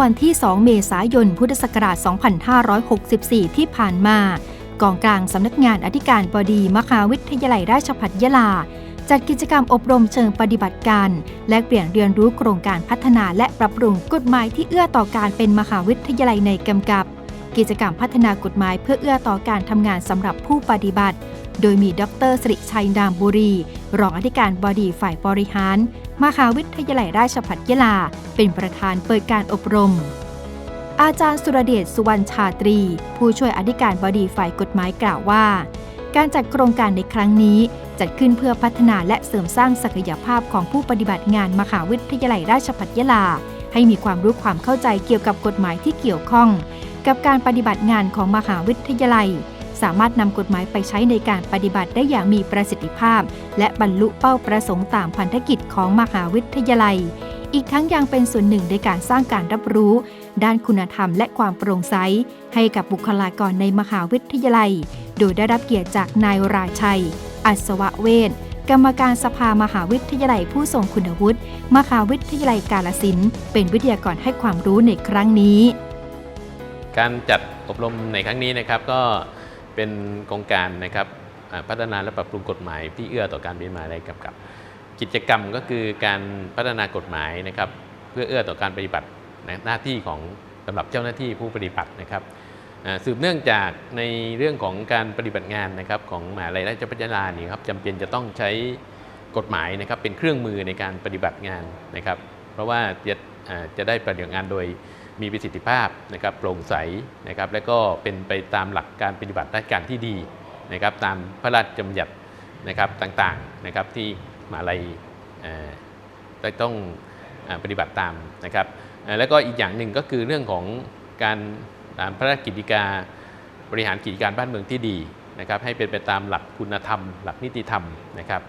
วันที่ 2 เมษายน พุทธศักราช 2564 ที่ผ่านมา กองกลางสำนักงานอธิการบดีมหาวิทยาลัยราชภัฏยะลา จัดกิจกรรมอบรมเชิงปฏิบัติการ และเปลี่ยนเรียนรู้โครงการพัฒนาและปรับปรุงกฎหมายที่เอื้อต่อการเป็นมหาวิทยาลัยในกำกับ กิจกรรมพัฒนากฎหมายเพื่อเอื้อต่อการทำงานสำหรับผู้ปฏิบัติ โดยมีดรสิริชัยนามบุรี รองอธิการบดีฝ่ายบริหาร มหาวิทยาลัยราชภัฏยะลา เป็นประธานเปิดการอบรม อาจารย์สุรเดชสุวรรณชาตรี ผู้ช่วยอธิการบดีฝ่ายกฎหมายกล่าวว่า การจัดโครงการในครั้งนี้ จัดขึ้นเพื่อพัฒนาและเสริมสร้างศักยภาพของผู้ปฏิบัติงานมหาวิทยาลัยราชภัฏยะลาให้มีความรู้ความเข้าใจเกี่ยวกับกฎหมายที่เกี่ยวข้อง กับการปฏิบัติงานของมหาวิทยาลัย สามารถนำกฎหมายไปใช้ในการปฏิบัติได้อย่างมีประสิทธิภาพ และบรรลุเป้าประสงค์ตามพันธกิจของมหาวิทยาลัย อีกทั้งยังเป็นส่วนหนึ่งในการสร้างการรับรู้ ด้านคุณธรรมและความโปร่งใส ให้กับบุคลากรในมหาวิทยาลัย โดยได้รับเกียรติจากนายราชัย อัศวะเวทกรรมการสภามหาวิทยาลัยผู้ทรงคุณวุฒิ มหาวิทยาลัยกาลสินเป็นวิทยากรให้ความรู้ในครั้งนี้ การจัดอบรมในครั้งนี้นะครับก็เป็นโครงการนะครับพัฒนาและปรับปรุงกฎหมายที่เอื้อต่อการเป็นมาลัยกับกับ กิจกรรมก็คือการพัฒนากฎหมายนะครับเพื่อเอื้อต่อการปฏิบัติหน้าที่ของสำหรับเจ้าหน้าที่ผู้ปฏิบัตินะครับสืบเนื่องจากในเรื่องของการปฏิบัติงานนะครับของมหาลัยราชภัฏยานี่ครับจำเป็นจะต้องใช้กฎหมายนะครับเป็นเครื่องมือในการปฏิบัติงานนะครับ เพราะว่าจะอ่าจะได้ปฏิบัติงานโดย มีประสิทธิภาพนะครับโปร่งใสนะครับและก็เป็นไปตามหลักการปฏิบัติราชการที่ดีนะครับตามพระราชบัญญัตินะครับต่างๆนะครับที่มหาลัยได้ต้องปฏิบัติตามนะครับแล้วก็อีกอย่างหนึ่งก็คือเรื่องของการตามพระราชกิจกาบริหารกิจการบ้านเมืองที่ดีนะครับให้เป็นไปตามหลักคุณธรรม หลักนิติธรรมนะครับ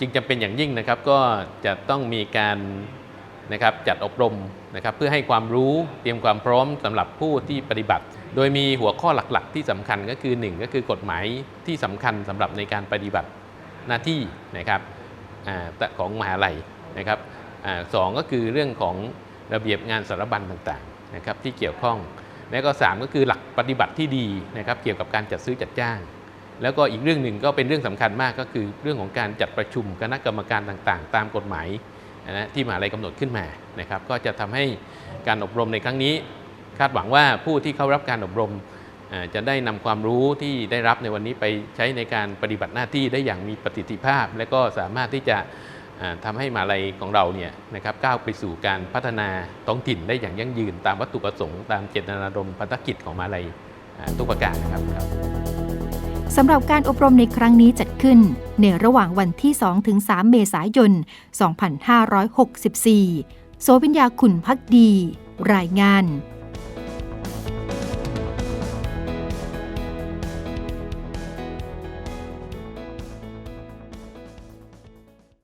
จึงจำเป็นอย่างยิ่งนะครับก็จะต้องมีการ นะครับจัดอบรมนะครับเพื่อให้ความรู้เตรียมความพร้อมสำหรับผู้ที่ปฏิบัติ โดยมีหัวข้อหลักๆ ที่สำคัญก็คือ 1 ก็คือกฎหมายที่สำคัญสำหรับในการปฏิบัติหน้าที่นะครับอของมหาลัยนะครับอสองก็คือเรื่องของระเบียบงานสารบัญต่างๆนะครับที่เกี่ยวข้อง และก็ 3 ก็คือหลักปฏิบัติที่ดีนะครับเกี่ยวกับการจัดซื้อจัดจ้าง แล้วก็อีกเรื่องหนึ่งก็เป็นเรื่องสำคัญมากก็คือเรื่องของการจัดประชุมคณะกรรมการต่างๆ ตามกฎหมาย นะที่มหาลัยกำหนดขึ้นมานะครับก็จะทำให้การอบรมในครั้งนี้ คาดหวังว่าผู้ที่เข้ารับการอบรมจะได้นำความรู้ที่ได้รับในวันนี้ไปใช้ในการปฏิบัติหน้าที่ได้อย่างมีประสิทธิภาพ และก็สามารถที่จะอ่าทำให้มหาลัยของเราเนี่ยนะครับก้าวไปสู่การพัฒนาท้องถิ่นได้อย่างยั่งยืน ตามวัตถุประสงค์ตามเจตนารมณ์พันธกิจของมหาลัยทุกประการนะครับ สำหรับการอบรมในครั้งนี้จัดขึ้น ในระหว่างวันที่2ถึง3เมษายน 2564 โสวิญญาขุนพักดี รายงาน